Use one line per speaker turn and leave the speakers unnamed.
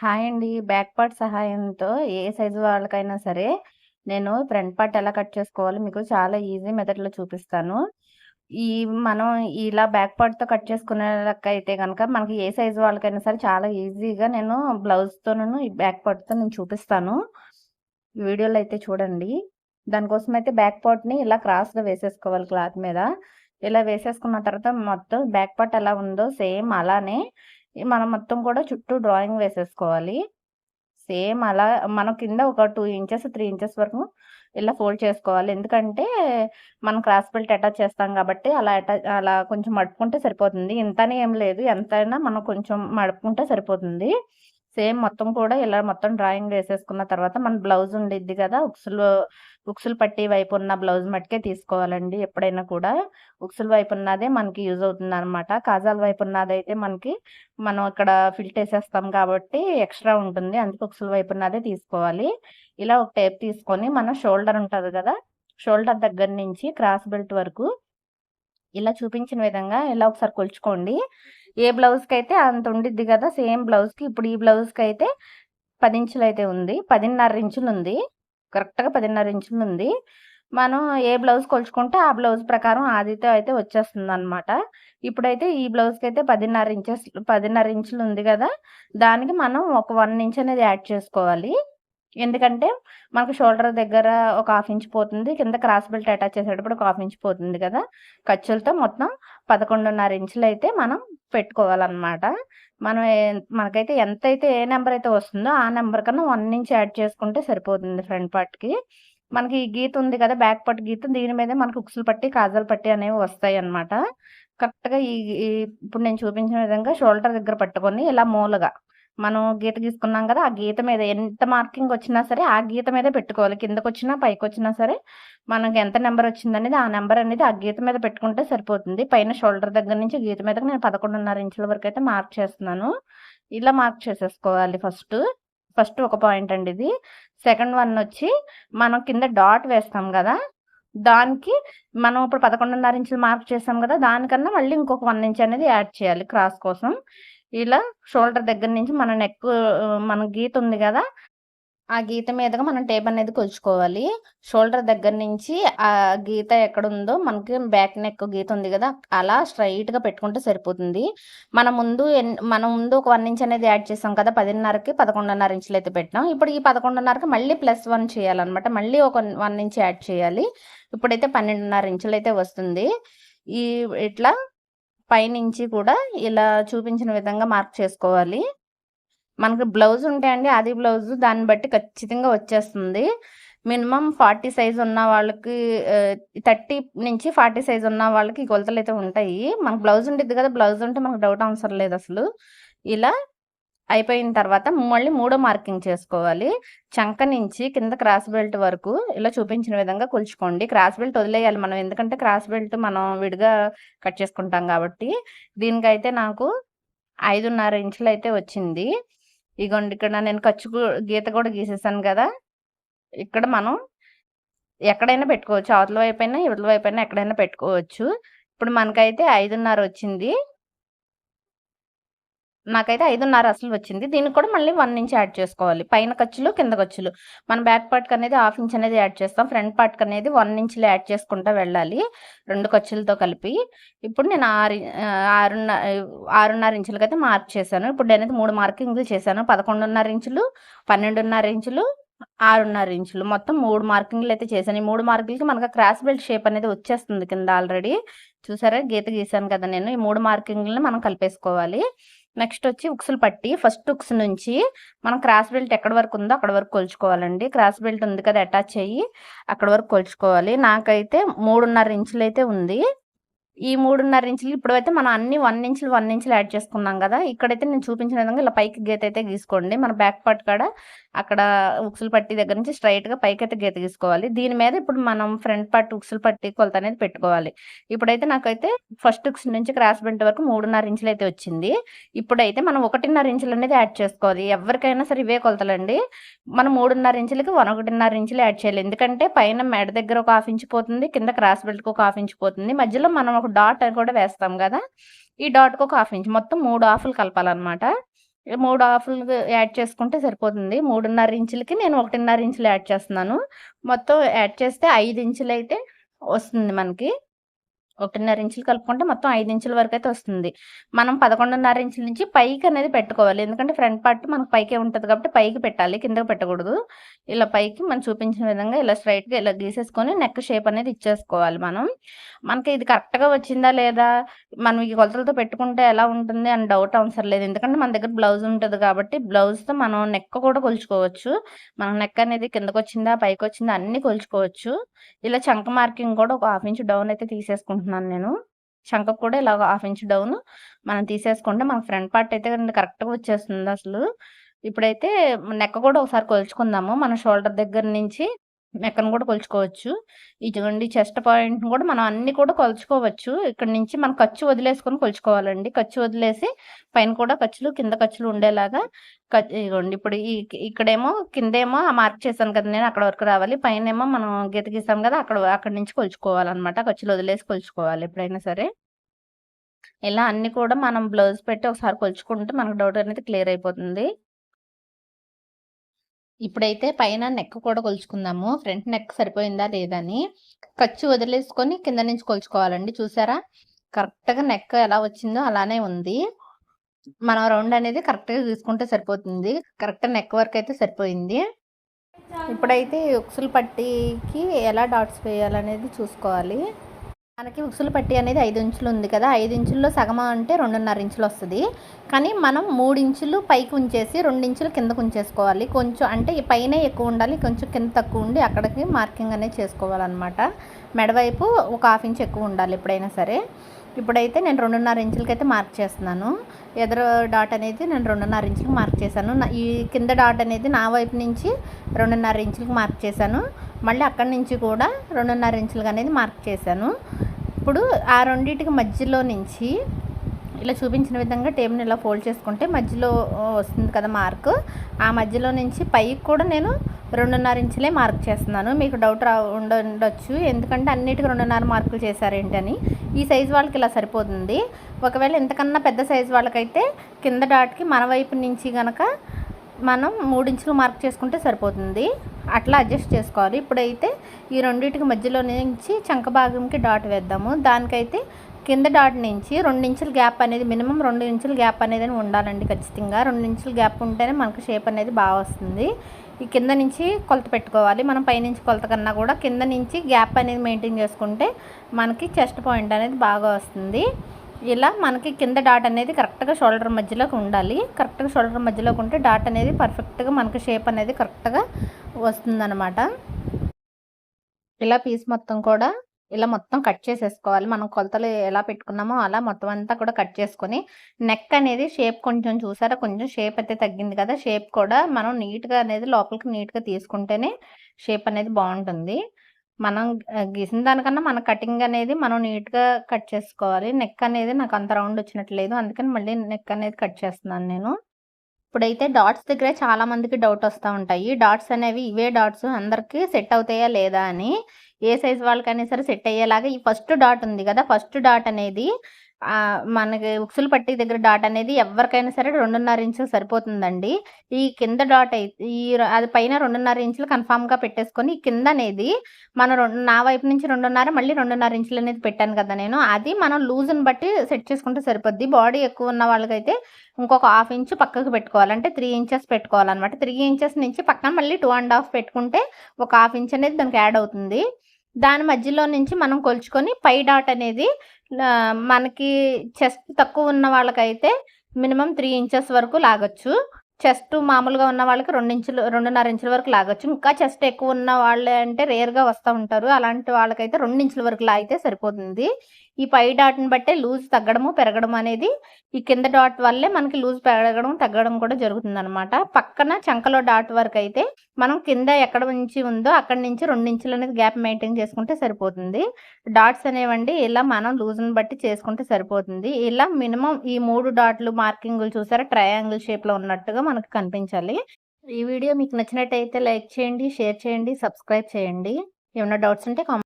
Hi అండి. Back part సహాయంతో ఏ size వాళ్ళకైనా సరే, నేను ఫ్రంట్ పార్ట్ ఎలా కట్ చేసుకోవాలో మీకు చాలా ఈజీ మెథడ్‌లో చూపిస్తాను. ఈ మనం ఇలా బ్యాక్ పార్ట్‌తో కట్ చేసుకునేలాకైతే కనుక మనకి ఏ సైజు వాళ్ళకైనా సరే చాలా ఈజీగా నేను బ్లౌజ్తోనూ ఈ బ్యాక్ పార్ట్‌తో నేను చూపిస్తాను. వీడియోలో అయితే చూడండి. దానికోసం అయితే బ్యాక్ పార్ట్‌ని ఇలా క్రాస్‌గా వేసేసుకోవాలి క్లాత్ మీద. ఇలా వేసేసుకున్న తర్వాత మొత్తం బ్యాక్ పార్ట్ ఎలా ఉందో సేమ్ అలానే మనం మొత్తం కూడా చుట్టూ డ్రాయింగ్ వేసేసుకోవాలి. సేమ్ అలా మనం కింద ఒక టూ ఇంచెస్, త్రీ ఇంచెస్ వరకు ఇలా ఫోల్డ్ చేసుకోవాలి. ఎందుకంటే మనం క్రాస్ బెల్ట్ అటాచ్ చేస్తాం కాబట్టి అలా అటాచ్ అలా కొంచెం మడుపుకుంటే సరిపోతుంది. ఇంతనే ఏం లేదు. ఎంతైనా మనం కొంచెం మడుపుకుంటే సరిపోతుంది. సేమ్ మొత్తం కూడా ఇలా మొత్తం డ్రాయింగ్ వేసేసుకున్న తర్వాత మన బ్లౌజ్ ఉండిద్ది కదా! ఉక్సులు ఉక్సులు పట్టి వైపు ఉన్న బ్లౌజ్ మట్టుకే తీసుకోవాలండి ఎప్పుడైనా కూడా. ఉక్సుల వైపు ఉన్నదే మనకి యూజ్ అవుతుందనమాట. కాజాల వైపు ఉన్నదైతే మనకి మనం ఇక్కడ ఫిల్ట్ వేసేస్తాం కాబట్టి ఎక్స్‌ట్రా ఉంటుంది. అందుకే ఉక్సుల వైపు ఉన్నదే తీసుకోవాలి. ఇలా ఒక టేప్ తీసుకొని మన షోల్డర్ ఉంటుంది కదా షోల్డర్ దగ్గర నుంచి క్రాస్ బెల్ట్ వరకు ఇలా చూపించిన విధంగా ఇలా ఒకసారి కొలుచుకోండి. ఏ బ్లౌజ్కి అయితే అంత ఉండిద్ది కదా సేమ్ బ్లౌజ్‌కి ఇప్పుడు ఈ బ్లౌజ్కి అయితే 10 ఇంచులైతే ఉంది. పదిన్నర ఇంచులు ఉంది కరెక్ట్‌గా 10.5 ఇంచులుంది. మనం ఏ బ్లౌజ్ కొలుచుకుంటే ఆ బ్లౌజ్ ప్రకారం ఆదితో అయితే వచ్చేస్తుంది అనమాట ఇప్పుడైతే ఈ బ్లౌజ్కి అయితే పదిన్నర ఇంచెస్ పదిన్నర ఇంచులు ఉంది కదా దానికి మనం ఒక వన్ ఇంచ్ అనేది యాడ్ చేసుకోవాలి. ఎందుకంటే మనకు షోల్డర్ దగ్గర ఒక హాఫ్ ఇంచ్ పోతుంది. కింద క్రాస్ బెల్ట్ అటాచ్ చేసేటప్పుడు ఒక హాఫ్ ఇంచ్ పోతుంది కదా ఖర్చులతో మొత్తం 11.5 ఇంచులైతే మనం పెట్టుకోవాలన్నమాట మనం మనకైతే మనకైతే ఎంతైతే ఏ నెంబర్ అయితే వస్తుందో ఆ నెంబర్ కన్నా వన్ ఇంచ్ యాడ్ చేసుకుంటే సరిపోతుంది ఫ్రంట్ పార్ట్‌కి. మనకి ఈ గీత ఉంది కదా! బ్యాక్ పార్ట్ గీత దీని మీదే మనకు ఉక్సులు పట్టి కాజాల పట్టి అనేవి వస్తాయి అనమాట కరెక్ట్‌గా ఈ ఇప్పుడు నేను చూపించిన విధంగా షోల్డర్ దగ్గర పట్టుకొని ఇలా మూలగా మనం గీత గీసుకున్నాం కదా! ఆ గీత మీద ఎంత మార్కింగ్ వచ్చినా సరే ఆ గీత మీదే పెట్టుకోవాలి. కిందకి వచ్చినా పైకి వచ్చినా సరే మనకి ఎంత నెంబర్ వచ్చిందనేది ఆ నెంబర్ అనేది ఆ గీత మీద పెట్టుకుంటే సరిపోతుంది. పైన షోల్డర్ దగ్గర నుంచి గీత మీదకి నేను 11.5 ఇంచుల వరకు అయితే మార్క్ చేస్తున్నాను. ఇలా మార్క్ చేసేసుకోవాలి ఫస్ట్ ఫస్ట్ ఒక పాయింట్ అండి ఇది. సెకండ్ వన్ వచ్చి మనం కింద డాట్ వేస్తాం కదా దానికి మనం ఇప్పుడు 11.5 ఇంచులు మార్క్ చేసాం కదా దానికన్నా మళ్ళీ ఇంకొక వన్ ఇంచ్ అనేది యాడ్ చేయాలి క్రాస్ కోసం. ఇలా షోల్డర్ దగ్గర నుంచి మన నెక్ మన గీత ఉంది కదా ఆ గీత మీదగా మనం టేప్ అనేది కొలుచుకోవాలి. షోల్డర్ దగ్గర నుంచి ఆ గీత ఎక్కడుందో మనకి బ్యాక్ నెక్ గీత ఉంది కదా అలా స్ట్రెయిట్‌గా పెట్టుకుంటే సరిపోతుంది. మనం ముందు మన మనం ముందు ఒక వన్ ఇంచ్ అనేది యాడ్ చేసాం కదా! పదిన్నరకి పదకొండున్నర ఇంచులు అయితే పెట్టినాం ఇప్పుడు ఈ 11.5కి మళ్ళీ ప్లస్ వన్ చేయాలన్నమాట మళ్ళీ ఒక వన్ ఇంచ్ యాడ్ చేయాలి. ఇప్పుడైతే పన్నెండున్నర ఇంచులు అయితే వస్తుంది. ఈ ఇట్లా పైనుంచి కూడా ఇలా చూపించిన విధంగా మార్క్ చేసుకోవాలి. మనకు బ్లౌజ్ ఉంటే అండి ఆది బ్లౌజు దాన్ని బట్టి ఖచ్చితంగా వచ్చేస్తుంది. మినిమం ఫార్టీ సైజ్ ఉన్న వాళ్ళకి థర్టీ నుంచి 40 సైజ్ ఉన్న వాళ్ళకి ఈ అయితే ఉంటాయి. మనకు బ్లౌజ్ ఉంటుంది కదా! బ్లౌజ్ ఉంటే మనకు డౌట్ అవసరం లేదు అసలు ఇలా అయిపోయిన తర్వాత మళ్ళీ మూడో మార్కింగ్ చేసుకోవాలి. చంక నుంచి కింద క్రాస్ బెల్ట్ వరకు ఇలా చూపించిన విధంగా కొలుచుకోండి. క్రాస్ బెల్ట్ వదిలేయాలి మనం. ఎందుకంటే క్రాస్ బెల్ట్ మనం విడిగా కట్ చేసుకుంటాం కాబట్టి. దీనికైతే నాకు 5.5 ఇంచులైతే వచ్చింది. ఇగోండి ఇక్కడ నేను ఖర్చు గీత కూడా గీసేసాను కదా ఇక్కడ మనం ఎక్కడైనా పెట్టుకోవచ్చు. అవతల వైపు అయినా ఇవతల అయినా ఎక్కడైనా పెట్టుకోవచ్చు. ఇప్పుడు మనకైతే 5.5 వచ్చింది. నాకైతే 5.5 అసలు వచ్చింది. దీనికి కూడా మళ్ళీ వన్ ఇంచ్ యాడ్ చేసుకోవాలి. పైన ఖర్చులు, కింద ఖర్చులు. మన బ్యాక్ పార్ట్‌కి అనేది హాఫ్ ఇంచ్ అనేది యాడ్ చేస్తాం. ఫ్రంట్ పార్ట్‌కి అనేది వన్ ఇంచ్‌లో యాడ్ చేసుకుంటూ వెళ్ళాలి. రెండు ఖర్చులతో కలిపి. ఇప్పుడు నేను ఆరు ఆహ్, ఆరున్న 6.5 ఇంచులకైతే మార్క్ చేశాను. ఇప్పుడు నేనైతే మూడు మార్కింగ్‌లు చేశాను. 11.5 ఇంచులు, 12.5 ఇంచులు, 6.5 ఇంచులు. మొత్తం మూడు మార్కింగ్లు అయితే చేశాను. ఈ మూడు మార్కులకి మనకు క్రాస్ బెల్ట్ షేప్ అనేది వచ్చేస్తుంది కింద ఆల్రెడీ. చూసారా? గీత గీసాను కదా నేను. ఈ మూడు మార్కింగ్‌లని మనం కలిపేసుకోవాలి. నెక్స్ట్ వచ్చి ఉక్సులు పట్టి ఫస్ట్ ఉక్స్ నుంచి మనం క్రాస్ బెల్ట్ ఎక్కడి వరకు ఉందో అక్కడ వరకు కొలుచుకోవాలండి. క్రాస్ బెల్ట్ ఉంది కదా! అటాచ్ అయ్యి అక్కడ వరకు కొలుచుకోవాలి. నాకైతే 3.5 ఇంచులైతే ఉంది. ఈ 3.5 ఇంచులు ఇప్పుడైతే మనం అన్ని వన్ ఇంచులు, వన్ ఇంచులు యాడ్ చేసుకున్నాం కదా ఇక్కడైతే నేను చూపించిన విధంగా ఇలా పైకి గీత అయితే గీసుకోండి. మన బ్యాక్ పార్ట్ కాడ అక్కడ ఉక్సులు పట్టి దగ్గర నుంచి స్ట్రైట్గా పైకి అయితే గీత గీసుకోవాలి. దీని మీద ఇప్పుడు మనం ఫ్రంట్ పార్ట్ ఉక్సులు పట్టీ కొలత అనేది పెట్టుకోవాలి. ఇప్పుడైతే నాకైతే ఫస్ట్ ఉక్స్ నుంచి క్రాస్ బెల్ట్ వరకు మూడున్నర ఇంచులు అయితే వచ్చింది. ఇప్పుడైతే మనం 1.5 ఇంచులు అనేది యాడ్ చేసుకోవాలి. ఎవరికైనా సరే ఇవే కొలతలండి. మనం 3.5 ఇంచులకి 1.5 ఇంచులు యాడ్ చేయాలి. ఎందుకంటే పైన మెడ దగ్గర ఒక హాఫ్ ఇంచ్ పోతుంది. కింద క్రాస్ బెల్ట్‌కి ఒక హాఫ్ ఇంచ్ పోతుంది. మధ్యలో మనం ఒక డాట్ అని కూడా వేస్తాం కదా ఈ డాట్‌కి ఒక హాఫ్ ఇంచ్. మొత్తం మూడు హాఫ్‌లు కలపాలనమాట. మూడు హాఫ్లు యాడ్ చేసుకుంటే సరిపోతుంది మూడున్నర ఇంచులకి నేను ఒకటిన్నర ఇంచులు యాడ్ చేస్తున్నాను మొత్తం యాడ్ చేస్తే ఐదు ఇంచులు అయితే వస్తుంది మనకి ఒకటిన్నర ఇంచులు కలుపుకుంటే మొత్తం ఐదు ఇంచుల వరకు అయితే వస్తుంది. మనం పదకొండున్నర ఇంచుల నుంచి పైకి అనేది పెట్టుకోవాలి. ఎందుకంటే ఫ్రంట్ పార్ట్ మనకు పైకే ఉంటుంది కాబట్టి పైకి పెట్టాలి కిందకి పెట్టకూడదు. ఇలా పైకి మనం చూపించిన విధంగా ఇలా స్ట్రైట్గా ఇలా గీసేసుకొని నెక్ షేప్ అనేది ఇచ్చేసుకోవాలి మనం. మనకి ఇది కరెక్ట్గా వచ్చిందా లేదా? మనం ఈ కొలతలతో పెట్టుకుంటే ఎలా ఉంటుంది అని డౌట్ అవసరం లేదు. ఎందుకంటే మన దగ్గర బ్లౌజ్ ఉంటుంది కాబట్టి బ్లౌజ్తో మనం నెక్ కూడా కొలుచుకోవచ్చు. మనం నెక్ అనేది కిందకు వచ్చిందా పైకి వచ్చిందా అన్ని కొలుచుకోవచ్చు. ఇలా చంక మార్కింగ్ కూడా ఒక హాఫ్ ఇంచ్ డౌన్ అయితే తీసేసుకుంటున్నాను నేను. శంఖ కూడా ఇలా హాఫ్ ఇంచ్ డౌన్ మనం తీసేసుకుంటే మన ఫ్రంట్ పార్ట్ అయితే కరెక్ట్గా వచ్చేస్తుంది అసలు. ఇప్పుడైతే నెక్ కూడా ఒకసారి కొలుచుకుందాము. మన షోల్డర్ దగ్గర నుంచి మెక్కను కూడా కొలుచుకోవచ్చు. ఇదిగోండి చెస్ట్ పాయింట్ కూడా మనం అన్ని కూడా కొలుచుకోవచ్చు. ఇక్కడ నుంచి మనం ఖర్చు వదిలేసుకొని కొలుచుకోవాలండి. ఖర్చు వదిలేసి పైన కూడా ఖర్చులు కింద ఖర్చులు ఉండేలాగా ఇదిగోండి ఇప్పుడు ఈ ఇక్కడేమో కిందేమో మార్క్ చేశాను కదా నేను అక్కడ వరకు రావాలి. పైన ఏమో మనం గీత గీసాం కదా అక్కడ అక్కడ నుంచి కొలుచుకోవాలన్నమాట. ఖర్చులు వదిలేసి కొలుచుకోవాలి ఎప్పుడైనా సరే. ఇలా అన్ని కూడా మనం బ్లౌజ్ పెట్టి ఒకసారి కొలుచుకుంటే మనకు డౌట్ అనేది క్లియర్ అయిపోతుంది. ఇప్పుడైతే పైన నెక్ కూడా కొలుచుకుందాము. ఫ్రంట్ నెక్ సరిపోయిందా లేదని ఖర్చు వదిలేసుకొని కింద నుంచి కొలుచుకోవాలండి. చూసారా? కరెక్ట్గా నెక్ ఎలా వచ్చిందో అలానే ఉంది. మనం రౌండ్ అనేది కరెక్ట్గా తీసుకుంటే సరిపోతుంది. కరెక్ట్ నెక్ వర్క్ అయితే సరిపోయింది. ఇప్పుడైతే ఉక్సులు పట్టీకి ఎలా డాట్స్ వేయాలనేది చూసుకోవాలి. మనకి ఉసులు పట్టి అనేది ఐదు ఇంచులు ఉంది కదా ఐదు ఇంచుల్లో సగం అంటే రెండున్నర ఇంచులు వస్తుంది. కానీ మనం మూడు ఇంచులు పైకి ఉంచేసి రెండు ఇంచులు కిందకు ఉంచేసుకోవాలి. కొంచెం అంటే పైన ఎక్కువ ఉండాలి కొంచెం కింద తక్కువ ఉండి అక్కడికి మార్కింగ్ అనేది చేసుకోవాలన్నమాట. మెడవైపు ఒక హాఫ్ ఇంచ్ ఎక్కువ ఉండాలి ఎప్పుడైనా సరే. ఇప్పుడైతే నేను రెండున్నర ఇంచులకి అయితే మార్క్ చేస్తున్నాను. ఎదురు డాట్ అనేది నేను రెండున్నర ఇంచులకు మార్క్ చేశాను. ఈ కింద డాట్ అనేది నా వైపు నుంచి రెండున్నర ఇంచులకు మార్క్ చేశాను. మళ్ళీ అక్కడి నుంచి కూడా రెండున్నర ఇంచులుగా అనేది మార్క్ చేశాను. ఇప్పుడు ఆ రెండింటికి మధ్యలో నుంచి ఇలా చూపించిన విధంగా టేబుల్ని ఇలా ఫోల్డ్ చేసుకుంటే మధ్యలో వస్తుంది కదా మార్క్. ఆ మధ్యలో నుంచి పైకి కూడా నేను రెండున్నర ఇంచులే మార్క్ చేస్తున్నాను. మీకు డౌట్ రా ఉండొచ్చు. ఎందుకంటే అన్నిటికీ రెండున్నర మార్కులు చేశారేంటని ఈ సైజు వాళ్ళకి ఇలా సరిపోతుంది. ఒకవేళ ఎంతకన్నా పెద్ద సైజు వాళ్ళకైతే కింద డాట్కి మన వైపు నుంచి కనుక మనం మూడించులు మార్క్ చేసుకుంటే సరిపోతుంది. అట్లా అడ్జస్ట్ చేసుకోవాలి. ఇప్పుడైతే ఈ రెండింటికి మధ్యలో నుంచి చంక భాగంకి డాట్ వేద్దాము. దానికైతే కింద డాట్ నుంచి రెండు ఇంచుల గ్యాప్ అనేది మినిమం రెండు ఇంచుల గ్యాప్ అనేది ఉండాలండి ఖచ్చితంగా. రెండు ఇంచుల గ్యాప్ ఉంటేనే మనకు షేప్ అనేది బాగా వస్తుంది. ఈ కింద నుంచి కొలత పెట్టుకోవాలి. మనం పైనుంచి కొలత కన్నా కూడా కింద నుంచి గ్యాప్ అనేది మెయింటైన్ చేసుకుంటే మనకి చెస్ట్ పాయింట్ అనేది బాగా వస్తుంది. ఇలా మనకి కింద డాట్ అనేది కరెక్ట్గా షోల్డర్ మధ్యలోకి ఉండాలి. కరెక్ట్గా షోల్డర్ మధ్యలోకి ఉంటే డాట్ అనేది పర్ఫెక్ట్గా మనకి షేప్ అనేది కరెక్ట్గా వస్తుందన్నమాట. ఇలా పీస్ మొత్తం కూడా ఇలా మొత్తం కట్ చేసేసుకోవాలి. మనం కొలతలు ఎలా పెట్టుకున్నామో అలా మొత్తం అంతా కూడా కట్ చేసుకొని నెక్ అనేది షేప్ కొంచెం చూసారా? కొంచెం షేప్ అయితే తగ్గింది కదా? షేప్ కూడా మనం నీట్గా అనేది లోపలికి నీట్గా తీసుకుంటేనే షేప్ అనేది బాగుంటుంది. మనం గీసిన దానికన్నా మన కటింగ్ అనేది మనం నీట్గా కట్ చేసుకోవాలి. నెక్ అనేది నాకు అంత రౌండ్ వచ్చినట్లేదు అందుకని మళ్ళీ నెక్ అనేది కట్ చేస్తున్నాను నేను. ఇప్పుడైతే డాట్స్ దగ్గర చాలా మందికి డౌట్ వస్తూ ఉంటాయి. డాట్స్ అనేవి ఇవే డాట్స్ అందరికీ సెట్ అవుతాయా లేదా అని. ఏ సైజ్ వాళ్ళకైనా సరే సెట్ అయ్యేలాగా ఈ ఫస్ట్ డాట్ ఉంది కదా ఫస్ట్ డాట్ అనేది మనకి ఉక్సులు పట్టి దగ్గర డాట్ అనేది ఎవరికైనా సరే రెండున్నర ఇంచులు సరిపోతుందండి. ఈ కింద డాట్ అయితే ఈ అది పైన రెండున్నర ఇంచులు కన్ఫామ్గా పెట్టేసుకొని కింద అనేది మనం రెండు నా వైపు నుంచి రెండున్నర మళ్ళీ రెండున్నర ఇంచులు అనేది పెట్టాను కదా నేను. అది మనం లూజ్ని బట్టి సెట్ చేసుకుంటే సరిపోద్ది. బాడీ ఎక్కువ ఉన్న వాళ్ళకైతే ఇంకొక హాఫ్ ఇంచు పక్కకు పెట్టుకోవాలంటే త్రీ ఇంచెస్ పెట్టుకోవాలన్నమాట. త్రీ ఇంచెస్ నుంచి పక్కన మళ్ళీ టూ అండ్ హాఫ్ పెట్టుకుంటే ఒక హాఫ్ ఇంచ్ అనేది దానికి యాడ్ అవుతుంది. దాని మధ్యలో నుంచి మనం కొలుచుకొని పై డాట్ అనేది మనకి చెస్ట్ తక్కువ ఉన్న వాళ్ళకైతే మినిమం త్రీ ఇంచెస్ వరకు లాగొచ్చు. చెస్ట్ మామూలుగా ఉన్న వాళ్ళకి రెండు ఇంచులు రెండున్నర ఇంచుల వరకు లాగొచ్చు. ఇంకా చెస్ట్ ఎక్కువ ఉన్న వాళ్ళే అంటే రేర్గా వస్తూ ఉంటారు. అలాంటి వాళ్ళకైతే రెండు ఇంచుల వరకు లాగితే సరిపోతుంది. ఈ పై డాట్ని బట్టే లూజ్ తగ్గడము పెరగడం అనేది ఈ కింద డాట్ వల్లే మనకి లూజ్ పెరగడం తగ్గడం కూడా జరుగుతుంది అనమాట పక్కన చంకలో డాట్ వరకు అయితే మనం కింద ఎక్కడ నుంచి ఉందో అక్కడి నుంచి రెండు ఇంచులు అనేది గ్యాప్ మెయింటైన్ చేసుకుంటే సరిపోతుంది. డాట్స్ అనేవండి ఇలా మనం లూజ్ని బట్టి చేసుకుంటే సరిపోతుంది. ఇలా మినిమం ఈ మూడు డాట్లు మార్కింగ్లు చూసారా? ట్రయాంగిల్ షేప్లో ఉన్నట్టుగా మనకు కనిపించాలి. ఈ వీడియో మీకు నచ్చినట్టయితే లైక్ చేయండి షేర్ చేయండి సబ్స్క్రైబ్ చేయండి. ఏమైనా డౌట్స్ ఉంటే కామెంట్